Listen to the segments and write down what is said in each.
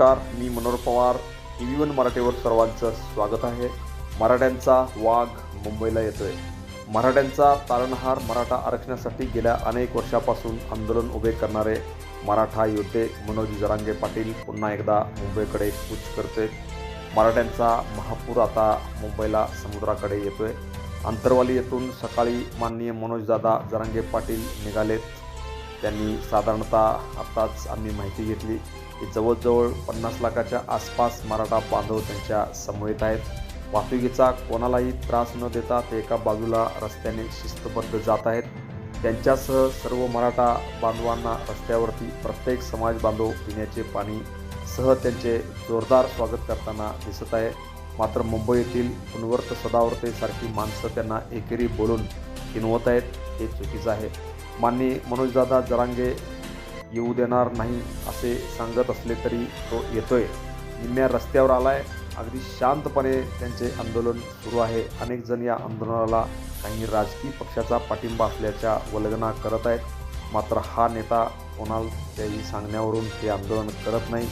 नमस्कार मी Manohar Pawar. T V one मराठीवर सर्वांचं स्वागत आहे. मराठ्यांचा वाघ मुंबईला येतोय. मराठ्यांचा तारणहार मराठा आरक्षणासाठी गेल्या अनेक वर्षापासून आंदोलन उभे करणारे मराठा योद्धे मनोज जरांगे पाटील पुन्हा एकदा मुंबईकडे कूच करते मराठ्यांचा महापूर आता मुंबईला समुद्राकडे येतोय. अंतरवाली येथून सकाळी माननीय मनोजदादा जरांगे पाटील निघालेत. त्यांनी साधारणतः आत्ताच आम्ही माहिती घेतली. जवळजवळ पन्नास लाखाच्या आसपास मराठा बांधव त्यांच्या समवेत आहेत. वाहतुकीचा कोणालाही त्रास न देता ते एका बाजूला रस्त्याने शिस्तबद्ध जात आहेत. त्यांच्यासह सर्व मराठा बांधवांना रस्त्यावरती प्रत्येक समाज बांधव पिण्याचे पाणी सह त्यांचे जोरदार स्वागत करताना दिसत आहे. मात्र मुंबई येथील पुनवर्त सदावर्तेसारखी माणसं त्यांना एकेरी बोलून किनवत आहेत हे चुकीचं आहे. माननीय मनोजदादा जरांगे येऊ देणार नाही असे सांगत असले तरी तो येतोय. निम्म्या रस्त्यावर आलाय. अगदी शांतपणे त्यांचे आंदोलन सुरू आहे. अनेक जण या आंदोलनाला काही राजकीय पक्षाचा पाठिंबा असल्याच्या वल्गना करत आहेत. मात्र हा नेता कोणाच्याही सांगण्यावरून हे आंदोलन करत नाही.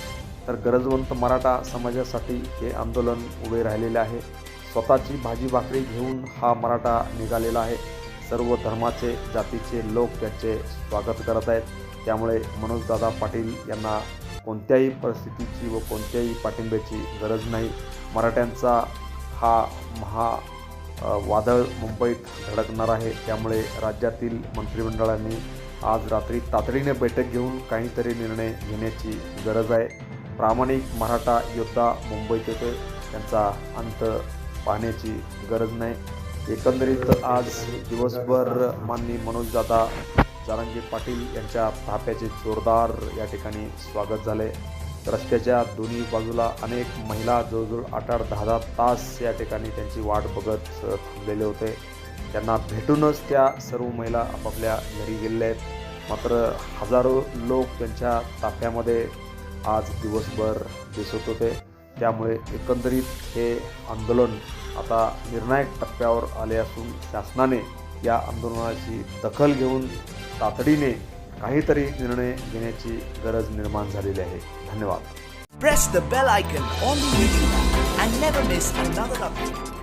तर गरजवंत मराठा समाजासाठी हे आंदोलन उभे राहिलेले आहे. स्वतःची भाजी भाकरी घेऊन हा मराठा निघालेला आहे. सर्व धर्माचे जातीचे लोक त्याचे स्वागत करत आहेत. त्यामुळे मनोजदादा पाटील यांना कोणत्याही परिस्थितीची व कोणत्याही पाठिंब्याची गरज नाही. मराठ्यांचा हा महा वादळ मुंबईत धडकणार आहे. त्यामुळे राज्यातील मंत्रिमंडळाने आज रात्री तातडीने बैठक घेऊन काहीतरी निर्णय घेण्याची गरज आहे. प्रामाणिक मराठा योद्धा मुंबईत येतोय. त्यांचा अंत पाहण्याची गरज नाही. एकंदरीत आज दिवसभर माननीय मनोजदादा जारंगे पाटील यांच्या थाप्याचे जोरदार या ठिकाणी स्वागत झाले. रस्त्याच्या दोन्ही बाजूला अनेक महिला जवळजवळ आठ आठ दहा दहा तास या ठिकाणी त्यांची वाट बघत थांबलेले होते. त्यांना भेटूनच त्या सर्व महिला आपापल्या घरी गेलेल्या आहेत. मात्र हजारो लोक त्यांच्या ताफ्यामध्ये आज दिवसभर दिसत होते. त्यामुळे एकंदरीत हे आंदोलन आता निर्णायक टप्प्यावर आले असून शासनाने या आंदोलनाची दखल घेऊन तातडीने काहीतरी निर्णय घेण्याची गरज निर्माण झालेली आहे धन्यवाद press the bell icon on the YouTube and never miss another update.